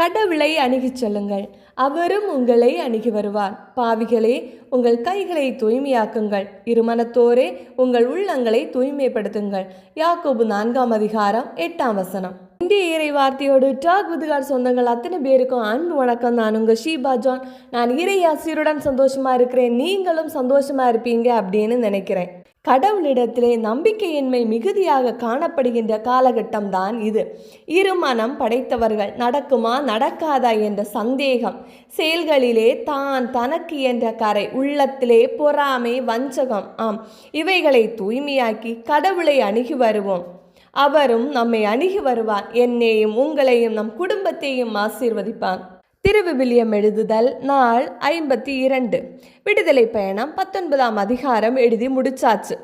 கடவுளை அணுகிச் செல்லுங்கள். அவரும் உங்களை அணுகி வருவார். பாவிகளே உங்கள் கைகளை தூய்மையாக்குங்கள். இருமனத்தோரே உங்கள் உள்ளங்களை தூய்மைப்படுத்துங்கள். யாக்கோபு நான்காம் அதிகாரம் எட்டாம் வசனம். இந்திய இறை வார்த்தையோடு டாக் விதுகார் சொந்தங்கள். அத்தனை பேருக்கும் அன்பு வணக்கம். நான் உங்கள் ஷீபா ஜான். நான் இறை ஆசிரியருடன் சந்தோஷமா இருக்கிறேன். நீங்களும் சந்தோஷமா இருப்பீங்க அப்படின்னு நினைக்கிறேன். கடவுளிடத்திலே நம்பிக்கையின்மை மிகுதியாக காணப்படுகின்ற காலகட்டம் தான் இது. இருமனம் படைத்தவர்கள் நடக்குமா நடக்காதா என்ற சந்தேகம். செயல்களிலே தான் தனக்கு என்ற கரை உள்ளத்திலே பொறாமை வஞ்சகம். ஆம் இவைகளை தூய்மையாக்கி கடவுளை அணுகி வருவோம். அவரும் நம்மை அணுகி வருவார். என்னையும் உங்களையும் நம் குடும்பத்தையும் ஆசீர்வதிப்பான் திருவிவிலியம் எழுதுதல் நாள் ஐம்பத்தி இரண்டு. விடுதலை பயணம் பத்தொன்பதாம் அதிகாரம் எழுதி முடிச்சாச்சு.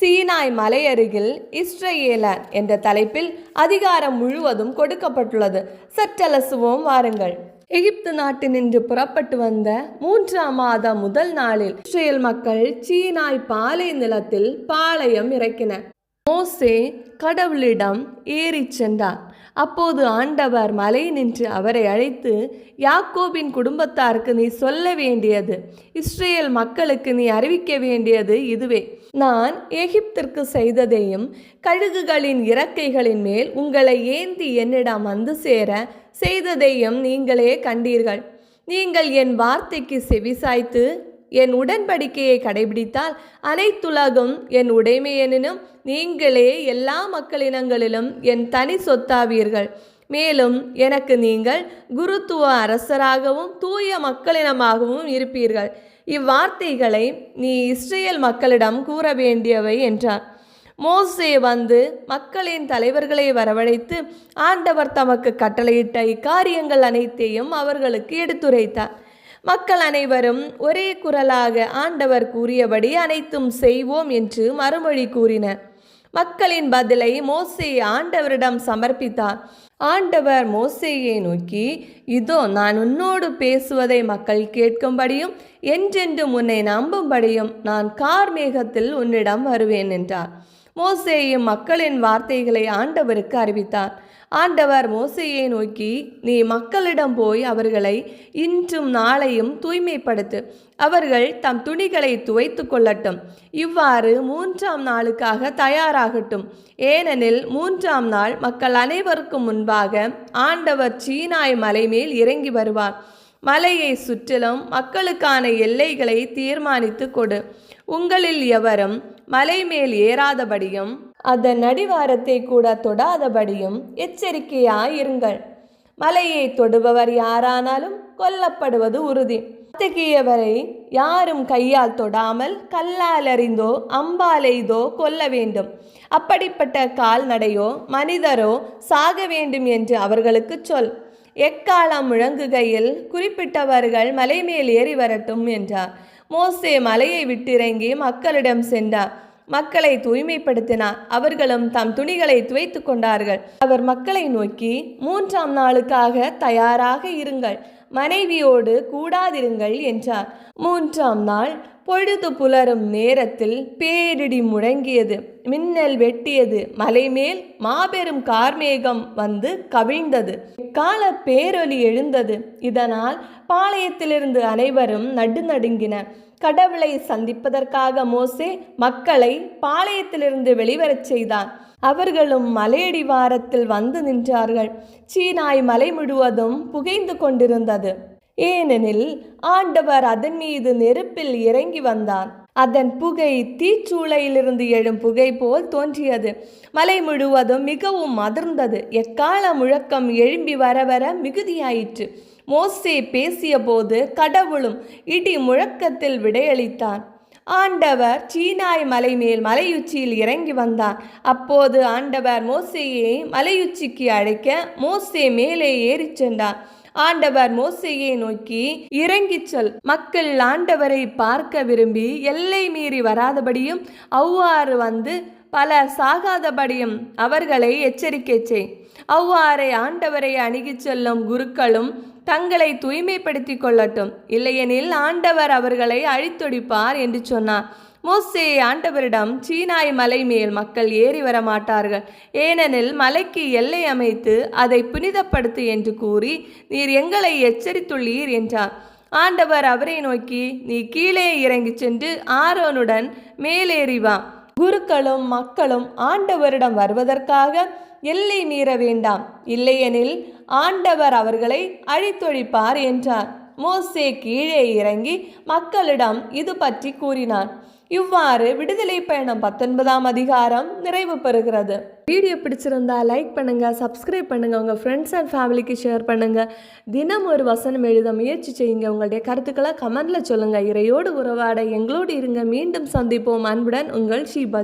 சீனாய் மலையருகில் இஸ்ரேலர் என்ற தலைப்பில் அதிகாரம் முழுவதும் கொடுக்கப்பட்டுள்ளது. சற்றலசுவோம் வாருங்கள். எகிப்து நாட்டினின்று புறப்பட்டு வந்த மூன்றாம் மாதம் முதல் நாளில் இஸ்ரேல் மக்கள் சீனாய் பாலை நிலத்தில் பாளையம் இறக்கின மோசே கடவுளிடம் ஏறிச் சென்றார் அப்போது ஆண்டவர் மலை நின்று அவரை அழைத்து யாக்கோபின் குடும்பத்தாருக்கு நீ சொல்ல வேண்டியது இஸ்ரேல் மக்களுக்கு நீ அறிவிக்க வேண்டியது இதுவே. நான் எகிப்திற்கு செய்ததையும் கழுகுகளின் இறக்கைகளின் மேல் உங்களை ஏந்தி என்னிடம் வந்து சேர செய்ததையும் நீங்களே கண்டீர்கள். நீங்கள் என் வார்த்தைக்கு செவிசாய்த்து என் உடன்படிக்கையை கடைபிடித்தால் அனைத்துலகும் என் உடைமையெனினும் நீங்களே எல்லா மக்களினங்களிலும் என் தனி சொத்தாவீர்கள். மேலும் எனக்கு நீங்கள் குருத்துவ அரசராகவும் தூய மக்களினமாகவும் இருப்பீர்கள். இவ்வார்த்தைகளை நீ இஸ்ரேல் மக்களிடம் கூற வேண்டியவை என்றார். மோசே வந்து மக்களின் தலைவர்களை வரவழைத்து ஆண்டவர் தமக்கு கட்டளையிட்ட இக்காரியங்கள் அனைத்தையும் அவர்களுக்கு எடுத்துரைத்தார். மக்கள் அனைவரும் ஒரே குரலாக ஆண்டவர் கூறியபடி அனைத்தும் செய்வோம் என்று மறுமொழி கூறினர். மக்களின் பதிலை மோசே ஆண்டவரிடம் சமர்ப்பித்தார். ஆண்டவர் மோசேயை நோக்கி இதோ நான் உன்னோடு பேசுவதை மக்கள் கேட்கும்படியும் என்றென்றும் உன்னை நம்பும்படியும் நான் கார் மேகத்தில் உன்னிடம் வருவேன் என்றார். மோசேயும் மக்களின் வார்த்தைகளை ஆண்டவருக்கு அறிவித்தார். ஆண்டவர் மோசையை நோக்கி நீ மக்களிடம் போய் அவர்களை இன்றும் நாளையும் தூய்மைப்படுத்து. அவர்கள் தம் துணிகளை துவைத்து கொள்ளட்டும். இவ்வாறு மூன்றாம் நாளுக்காக தயாராகட்டும். ஏனெனில் மூன்றாம் நாள் மக்கள் அனைவருக்கும் முன்பாக ஆண்டவர் சீனாய் மலை மேல் இறங்கி வருவார். மலையை சுற்றிலும் மக்களுக்கான எல்லைகளை தீர்மானித்து கொடு. உங்களில் எவரும் மலை மேல் ஏறாதபடியும் அதன் அடிவாரத்தை கூட தொடாதபடியும் எச்சரிக்கையாயிருங்கள். மலையை தொடுபவர் யாரானாலும் கொல்லப்படுவது உறுதி. அத்தகையவரை யாரும் கையால் தொடாமல் கல்லால் அறிந்தோ அம்பால் எய்தோ கொல்ல வேண்டும். அப்படிப்பட்ட கால்நடையோ மனிதரோ சாக வேண்டும் என்று அவர்களுக்கு சொல். எக்காலம் முழங்குகையில் குறிப்பிட்டவர்கள் மலை மேல் ஏறி வரட்டும் என்றார். மோசே மலையை விட்டிறங்கி மக்களிடம் சென்றார். மக்களை தூய்மைப்படுத்தினார். அவர்களும் தம் துணிகளை துவைத்து கொண்டார்கள். அவர் மக்களை நோக்கி மூன்றாம் நாளுக்காக தயாராக இருங்கள். மனைவியோடு கூடாதிருங்கள் என்றார். மூன்றாம் நாள் பொழுது புலரும் நேரத்தில் பேரிடி முழங்கியது. மின்னல் வெட்டியது. மலைமேல் மாபெரும் கார்மேகம் வந்து கவிழ்ந்தது. கால பேரொலி எழுந்தது. இதனால் பாளையத்திலிருந்து அனைவரும் நடுநடுங்கின கடவுளை சந்திப்பதற்காக மோசே மக்களை பாளையத்திலிருந்து வெளிவரச் செய்தான் அவர்களும் மலையடிவாரத்தில் வந்து நின்றார்கள். சீனாய் மலை முழுவதும் புகைந்து கொண்டிருந்தது. ஏனெனில் ஆண்டவர் அதன் மீது நெருப்பில் இறங்கி வந்தான். அதன் புகை தீச்சூளையிலிருந்து எழும் புகை போல் தோன்றியது. மலை முழுவதும் மிகவும் அதிர்ந்தது எக்கால முழக்கம் எழும்பி வர வர மிகுதியாயிற்று. மோசே பேசியபோது கடவுளும் இடி முழக்கத்தில் விடையளித்தான். ஆண்டவர் சீனாய் மலை மேல் மலையுச்சியில் இறங்கி வந்தார் அப்போது ஆண்டவர் மோசேயை மலையுச்சிக்கு அழைக்க மோசே மேலே ஏறிச் சென்றார் ஆண்டவர் மோசையை நோக்கி இறங்கிச் சொல். மக்கள் ஆண்டவரை பார்க்க விரும்பி எல்லை மீறி வராதபடியும் அவ்வாறு வந்து பல சாகாதபடியும் அவர்களை எச்சரிக்கை செய். அவ்வாறே ஆண்டவரை அணுகிச் செல்லும் குருக்களும் தங்களை தூய்மைப்படுத்திக் கொள்ளட்டும். இல்லையெனில் ஆண்டவர் அவர்களை அழித்தொடிப்பார் என்று சொன்னார். மோசே ஆண்டவரிடம் சீனாய் மலை மேல் மக்கள் ஏறி வர மாட்டார்கள் ஏனெனில் மலைக்கு எல்லை அமைத்து அதை புனிதப்படுத்து என்று கூறி நீர் எங்களை எச்சரித்துள்ளீர் என்றார். ஆண்டவர் அவரை நோக்கி நீ கீழே இறங்கிச் சென்று ஆரோனுடன் மேலேறி வா. குருக்களும் மக்களும் ஆண்டவரிடம் வருவதற்காக எல்லை மீற வேண்டாம். இல்லையெனில் ஆண்டவர் அவர்களை அழித்தொழிப்பார் என்றார். மோசே கீழே இறங்கி மக்களிடம் இது பற்றி கூறினார். இவ்வாறு விடுதலை பயணம் பத்தொன்பதாம் அதிகாரம் நிறைவு பெறுகிறது. வீடியோ பிடிச்சிருந்தா லைக் பண்ணுங்க சப்ஸ்கிரைப் பண்ணுங்க உங்க ஃப்ரெண்ட்ஸ் அண்ட் ஃபேமிலிக்கு ஷேர் பண்ணுங்க. தினம் ஒரு வசனம் எழுத முயற்சி செய்யுங்க. உங்களுடைய கருத்துக்களை கமெண்ட்ல சொல்லுங்க. இறையோடு உறவாட எங்களோடு இருங்க. மீண்டும் சந்திப்போம். அன்புடன் உங்கள் ஷீபா